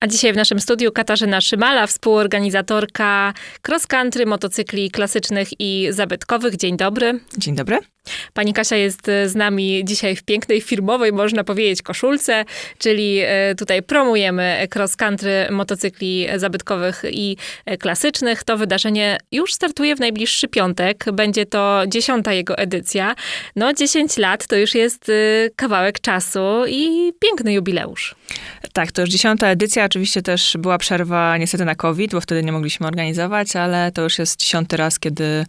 A dzisiaj w naszym studiu Katarzyna Szymala, współorganizatorka cross country, motocykli klasycznych i zabytkowych. Dzień dobry. Dzień dobry. Pani Kasia jest e, z nami dzisiaj w pięknej, firmowej, można powiedzieć, koszulce, czyli e, tutaj promujemy cross country motocykli zabytkowych i e, klasycznych. To wydarzenie już startuje w najbliższy piątek. Będzie to dziesiąta jego edycja. No 10 lat to już jest kawałek czasu i piękny jubileusz. Tak, to już dziesiąta edycja. Oczywiście też była przerwa niestety na COVID, bo wtedy nie mogliśmy organizować, ale to już jest dziesiąty raz, kiedy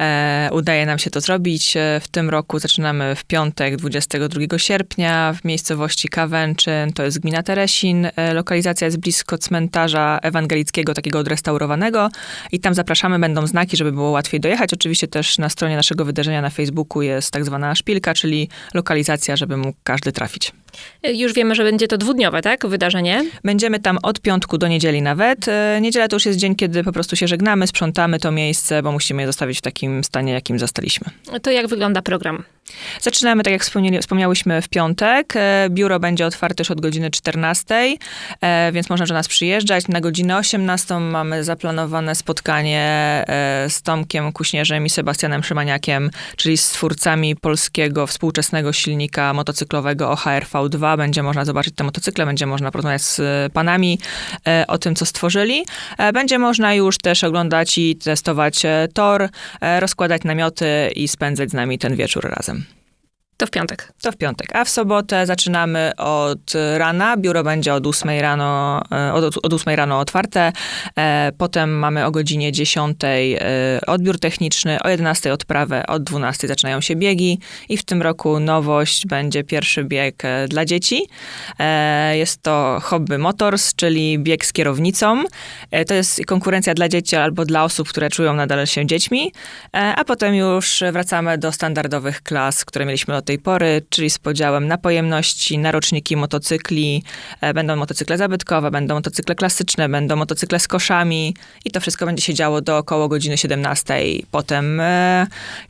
e, udaje nam się to zrobić. W tym roku zaczynamy w piątek, 22 sierpnia, w miejscowości Kawęczyn, to jest gmina Teresin. E, lokalizacja jest blisko cmentarza ewangelickiego, takiego odrestaurowanego i tam zapraszamy, będą znaki, żeby było łatwiej dojechać. Oczywiście też na stronie naszego wydarzenia na Facebooku jest tak zwana szpilka, czyli lokalizacja, żeby mógł każdy trafić. Już wiemy, że będzie to dwudniowe, tak, wydarzenie? Będziemy tam od piątku do niedzieli nawet. E, niedziela to już jest dzień, kiedy po prostu się żegnamy, sprzątamy to miejsce, bo musimy je zostawić w takim stanie, jakim zastaliśmy. To jak wygląda program? Zaczynamy, tak jak wspomniałyśmy, w piątek. E, biuro będzie otwarte już od godziny 14, e, więc można do nas przyjeżdżać. Na godzinę 18 mamy zaplanowane spotkanie z Tomkiem Kuśnierzem i Sebastianem Szymaniakiem, czyli z twórcami polskiego współczesnego silnika motocyklowego OHRV V2, będzie można zobaczyć te motocykle, będzie można porozmawiać z panami e, o tym, co stworzyli. E, będzie można już też oglądać i testować e, tor, rozkładać namioty i spędzać z nami ten wieczór razem. To w piątek. To w piątek. A w sobotę zaczynamy od rana. Biuro będzie od 8 rano, e, od, od 8 rano otwarte. E, potem mamy o godzinie 10 e, odbiór techniczny, o 11 odprawę, od 12 zaczynają się biegi. I w tym roku nowość będzie pierwszy bieg dla dzieci. Jest to Hobby Motors, czyli bieg z kierownicą. To jest konkurencja dla dzieci albo dla osób, które czują nadal się dziećmi. A potem już wracamy do standardowych klas, które mieliśmy od tej pory, czyli z podziałem na pojemności, na roczniki motocykli. E, będą motocykle zabytkowe, będą motocykle klasyczne, będą motocykle z koszami i to wszystko będzie się działo do około godziny 17. Potem e,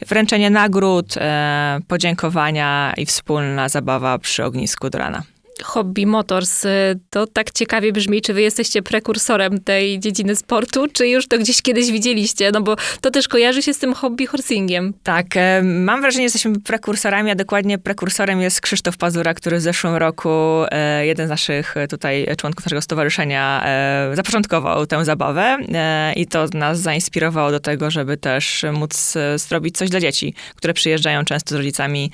wręczenie nagród, e, podziękowania i wspólna zabawa przy ognisku do rana. Hobby Motors. Y, to tak ciekawie brzmi, czy wy jesteście prekursorem tej dziedziny sportu, czy już to gdzieś kiedyś widzieliście? No bo to też kojarzy się z tym hobby horsingiem. Tak, e, mam wrażenie, że jesteśmy prekursorami, a dokładnie prekursorem jest Krzysztof Pazura, który w zeszłym roku, e, jeden z naszych e, tutaj członków naszego stowarzyszenia, zapoczątkował tę zabawę i to nas zainspirowało do tego, żeby też móc zrobić coś dla dzieci, które przyjeżdżają często z rodzicami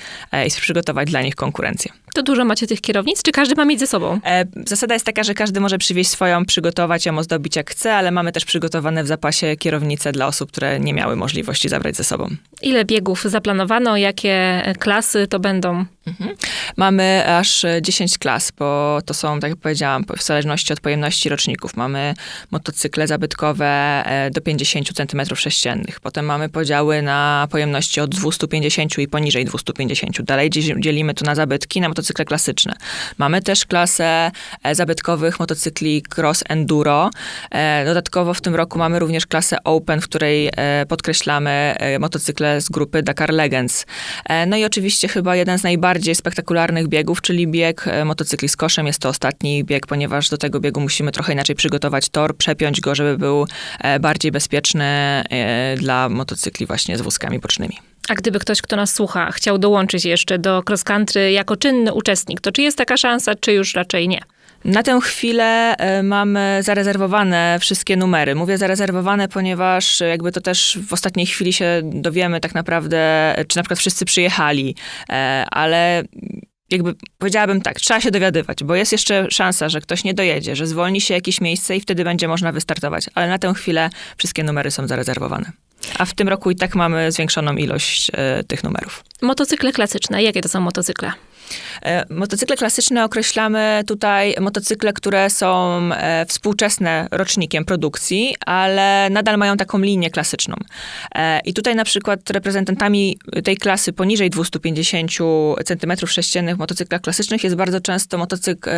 i przygotować dla nich konkurencję. To dużo macie tych kierownic, czy każdy ma mieć ze sobą? E, zasada jest taka, że każdy może przywieźć swoją, przygotować ją, ozdobić jak chce, ale mamy też przygotowane w zapasie kierownice dla osób, które nie miały możliwości zabrać ze sobą. Ile biegów zaplanowano? Jakie klasy to będą? Mhm. Mamy aż 10 klas, bo to są, tak jak powiedziałam, w zależności od pojemności roczników. Mamy motocykle zabytkowe e, do 50 cm3. Potem mamy podziały na pojemności od 250 i poniżej 250. Dalej dzielimy to na zabytki, na motocykle klasyczne. Mamy też klasę e, zabytkowych motocykli cross enduro. E, dodatkowo w tym roku mamy również klasę open, w której podkreślamy motocykle z grupy Dakar Legends. No i oczywiście chyba jeden z najbardziej najbardziej spektakularnych biegów, czyli bieg e, motocykli z koszem. Jest to ostatni bieg, ponieważ do tego biegu musimy trochę inaczej przygotować tor, przepiąć go, żeby był e, bardziej bezpieczny e, dla motocykli właśnie z wózkami bocznymi. A gdyby ktoś, kto nas słucha, chciał dołączyć jeszcze do cross country jako czynny uczestnik, to czy jest taka szansa, czy już raczej nie? Na tę chwilę mamy zarezerwowane wszystkie numery. Mówię zarezerwowane, ponieważ jakby to też w ostatniej chwili się dowiemy tak naprawdę, czy na przykład wszyscy przyjechali, ale jakby powiedziałabym tak, trzeba się dowiadywać, bo jest jeszcze szansa, że ktoś nie dojedzie, że zwolni się jakieś miejsce i wtedy będzie można wystartować. Ale na tę chwilę wszystkie numery są zarezerwowane. A w tym roku i tak mamy zwiększoną ilość e, tych numerów. Motocykle klasyczne. Jakie to są motocykle? E, motocykle klasyczne określamy tutaj motocykle, które są e, współczesne rocznikiem produkcji, ale nadal mają taką linię klasyczną. E, I tutaj na przykład reprezentantami tej klasy poniżej 250 cm3 w motocyklach klasycznych jest bardzo często motocykl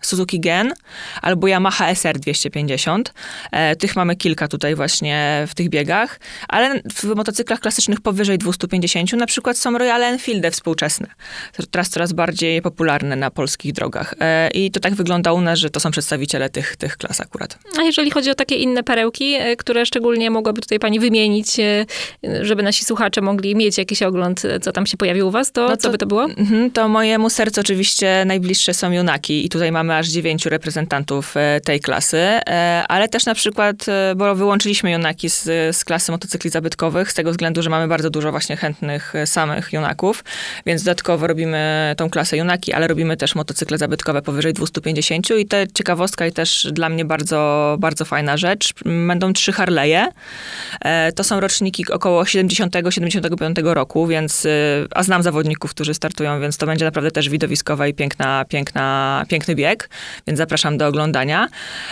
Suzuki Gen albo Yamaha SR 250. Tych mamy kilka tutaj właśnie w tych biegach, ale w motocyklach klasycznych powyżej 250 na przykład są Royal Enfieldy współczesne. Teraz coraz coraz bardziej popularne na polskich drogach. E, I to tak wygląda u nas, że to są przedstawiciele tych, tych klas akurat. A jeżeli chodzi o takie inne perełki, e, które szczególnie mogłaby tutaj pani wymienić, e, żeby nasi słuchacze mogli mieć jakiś ogląd, co tam się pojawił u was, to, No co to- by to było? Mhm, to mojemu sercu oczywiście najbliższe są Junaki i tutaj mamy aż dziewięciu reprezentantów tej klasy, ale też na przykład, bo wyłączyliśmy Junaki z, z klasy motocykli zabytkowych z tego względu, że mamy bardzo dużo właśnie chętnych samych Junaków, więc dodatkowo robimy tą klasę Junaki, ale robimy też motocykle zabytkowe powyżej 250 i to ciekawostka i też dla mnie bardzo, bardzo fajna rzecz. Będą trzy Harley'e. E, To są roczniki około 70-75 roku, więc, y, a znam zawodników, którzy startują, więc to będzie naprawdę też widowiskowa i piękna, piękna, piękny bieg, więc zapraszam do oglądania.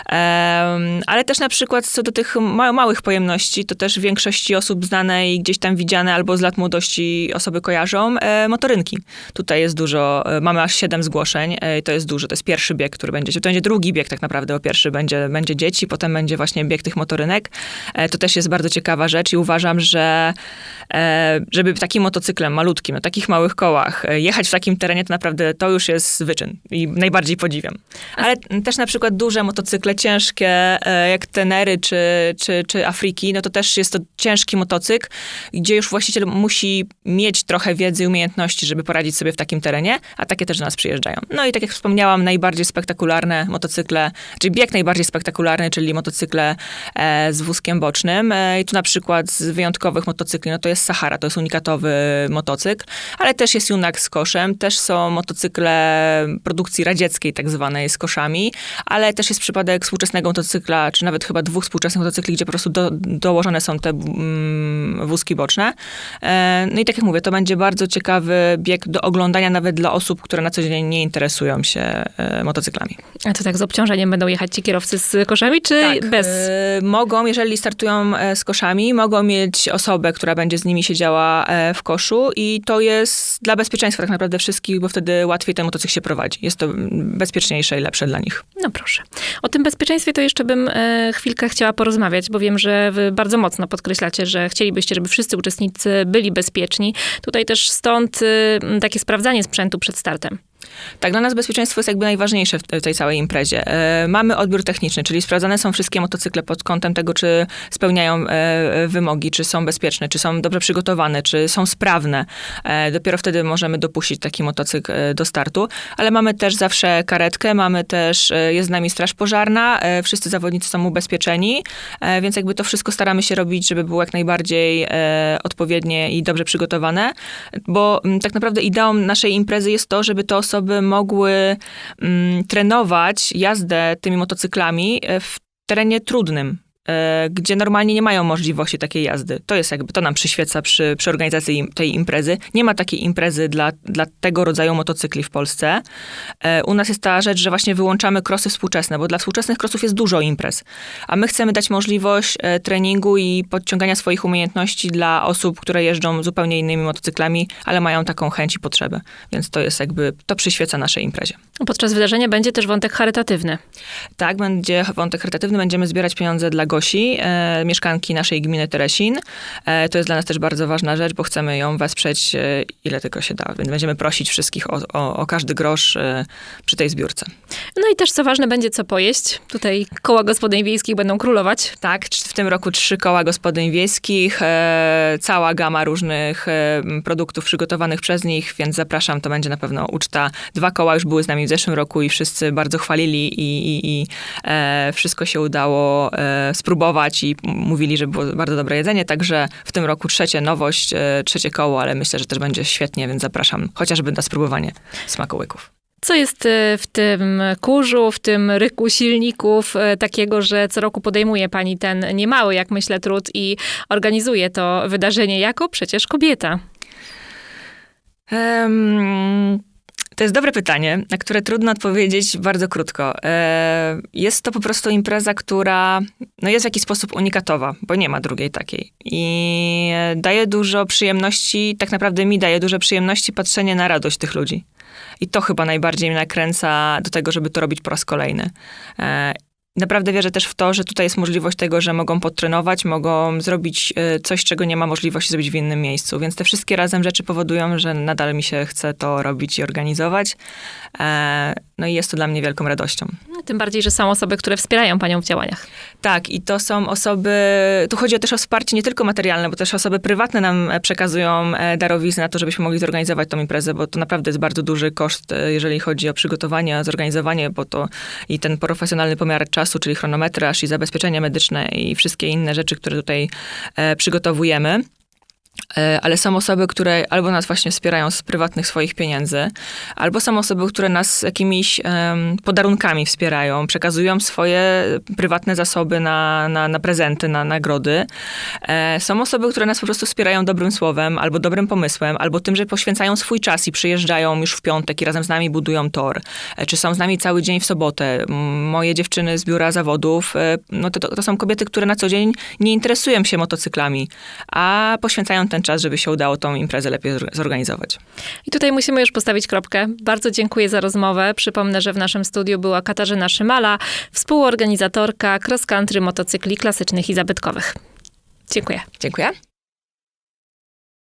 Em, Ale też na przykład co do tych ma- małych pojemności, to też większości osób znane i gdzieś tam widziane albo z lat młodości osoby kojarzą, e, motorynki. Tutaj jest dużo, e, mamy aż 7 zgłoszeń, e, i to jest dużo, to jest pierwszy bieg, który będzie, to będzie drugi bieg tak naprawdę, o pierwszy będzie, będzie dzieci, potem będzie właśnie bieg tych motorynek. E, To też jest bardzo ciekawa rzecz i uważam, że żeby takim motocyklem malutkim, na takich małych kołach jechać w takim terenie, to naprawdę to już jest wyczyn i najbardziej podziwiam. Ale też na przykład duże motocykle, ciężkie, jak Tenery czy, czy, czy Afriki, no to też jest to ciężki motocykl, gdzie już właściciel musi mieć trochę wiedzy i umiejętności, żeby poradzić sobie w takim terenie, a takie też do nas przyjeżdżają. No i tak jak wspomniałam, najbardziej spektakularne motocykle, czyli bieg najbardziej spektakularny, czyli motocykle e, z wózkiem bocznym. E, I tu na przykład z wyjątkowych motocykli, no to jest Sahara, to jest unikatowy motocykl, ale też jest Junak z koszem, też są motocykle produkcji radzieckiej tak zwanej z koszami, ale też jest przypadek współczesnego motocykla, czy nawet chyba dwóch współczesnych motocykli, gdzie po prostu do, dołożone są te mm, wózki boczne. E, no i tak jak mówię, to będzie bardzo ciekawy bieg do oglądania nawet dla osób, które na co dzień nie interesują się e, motocyklami. A to tak z obciążeniem będą jechać ci kierowcy z koszami, czy Tak, bez? e, mogą, jeżeli startują e, z koszami, mogą mieć osobę, która będzie z nimi siedziała w koszu i to jest dla bezpieczeństwa tak naprawdę wszystkich, bo wtedy łatwiej ten motocykl się prowadzi. Jest to bezpieczniejsze i lepsze dla nich. No proszę. O tym bezpieczeństwie to jeszcze bym chwilkę chciała porozmawiać, bo wiem, że wy bardzo mocno podkreślacie, że chcielibyście, żeby wszyscy uczestnicy byli bezpieczni. Tutaj też stąd y, takie sprawdzanie sprzętu przed startem. Tak, dla nas bezpieczeństwo jest jakby najważniejsze w te- w tej całej imprezie. E, mamy odbiór techniczny, czyli sprawdzane są wszystkie motocykle pod kątem tego, czy spełniają e, wymogi, czy są bezpieczne, czy są dobrze przygotowane, czy są sprawne. E, dopiero wtedy możemy dopuścić taki motocykl do startu. Ale mamy też zawsze karetkę, mamy też, jest z nami straż pożarna, wszyscy zawodnicy są ubezpieczeni, więc jakby to wszystko staramy się robić, żeby było jak najbardziej odpowiednie i dobrze przygotowane, bo mm, tak naprawdę ideą naszej imprezy jest to, żeby te osoby mogły mm, trenować jazdę tymi motocyklami e, w terenie trudnym. E, Gdzie normalnie nie mają możliwości takiej jazdy. To jest jakby, to nam przyświeca przy, przy organizacji im- tej imprezy. Nie ma takiej imprezy dla, dla tego rodzaju motocykli w Polsce. E, U nas jest ta rzecz, że właśnie wyłączamy krosy współczesne, bo dla współczesnych krosów jest dużo imprez. A my chcemy dać możliwość e, treningu i podciągania swoich umiejętności dla osób, które jeżdżą zupełnie innymi motocyklami, ale mają taką chęć i potrzebę. Więc to jest jakby, to przyświeca naszej imprezie. Podczas wydarzenia będzie też wątek charytatywny. Tak, będzie wątek charytatywny, będziemy zbierać pieniądze dla E, mieszkanki naszej gminy Teresin. E, to jest dla nas też bardzo ważna rzecz, bo chcemy ją wesprzeć e, ile tylko się da. Więc będziemy prosić wszystkich o, o, o każdy grosz e, przy tej zbiórce. No i też co ważne, będzie co pojeść. Tutaj koła gospodyń wiejskich będą królować. Tak, w tym roku trzy koła gospodyń wiejskich, e, cała gama różnych e, produktów przygotowanych przez nich, więc zapraszam, to będzie na pewno uczta. Dwa koła już były z nami w zeszłym roku i wszyscy bardzo chwalili i, i, i wszystko się udało e, spróbować i mówili, że było bardzo dobre jedzenie, także w tym roku trzecie nowość, e, trzecie koło, ale myślę, że też będzie świetnie, więc zapraszam chociażby na spróbowanie smakołyków. Co jest e, w tym kurzu, w tym ryku silników e, takiego, że co roku podejmuje pani ten niemały, jak myślę, trud i organizuje to wydarzenie jako przecież kobieta. Em, to jest dobre pytanie, na które trudno odpowiedzieć bardzo krótko. E, Jest to po prostu impreza, która no jest w jakiś sposób unikatowa, bo nie ma drugiej takiej. I e, daje dużo przyjemności, tak naprawdę mi daje dużo przyjemności patrzenie na radość tych ludzi. I to chyba najbardziej mnie nakręca do tego, żeby to robić po raz kolejny. Naprawdę wierzę też w to, że tutaj jest możliwość tego, że mogą podtrenować, mogą zrobić e, coś, czego nie ma możliwości zrobić w innym miejscu. Więc te wszystkie razem rzeczy powodują, że nadal mi się chce to robić i organizować. E, No i jest to dla mnie wielką radością. Tym bardziej, że są osoby, które wspierają panią w działaniach. Tak, i to są osoby, tu chodzi też o wsparcie nie tylko materialne, bo też osoby prywatne nam e, przekazują darowizny na to, żebyśmy mogli zorganizować tą imprezę, bo to naprawdę jest bardzo duży koszt, jeżeli chodzi o przygotowanie, zorganizowanie, bo to i ten profesjonalny pomiar czasu, czyli chronometraż i zabezpieczenie medyczne i wszystkie inne rzeczy, które tutaj e, przygotowujemy. E, Ale są osoby, które albo nas właśnie wspierają z prywatnych swoich pieniędzy, albo są osoby, które nas jakimiś em, podarunkami wspierają, przekazują swoje prywatne zasoby na, na, na prezenty, na nagrody. E, Są osoby, które nas po prostu wspierają dobrym słowem, albo dobrym pomysłem, albo tym, że poświęcają swój czas i przyjeżdżają już w piątek i razem z nami budują tor. E, Czy są z nami cały dzień w sobotę. Moje dziewczyny z biura zawodów, e, no to, to, to są kobiety, które na co dzień nie interesują się motocyklami, a poświęcają ten czas, żeby się udało tą imprezę lepiej zor- zorganizować. I tutaj musimy już postawić kropkę. Bardzo dziękuję za rozmowę. Przypomnę, że w naszym studiu była Katarzyna Szymala, współorganizatorka cross country motocykli klasycznych i zabytkowych. Dziękuję. Dziękuję.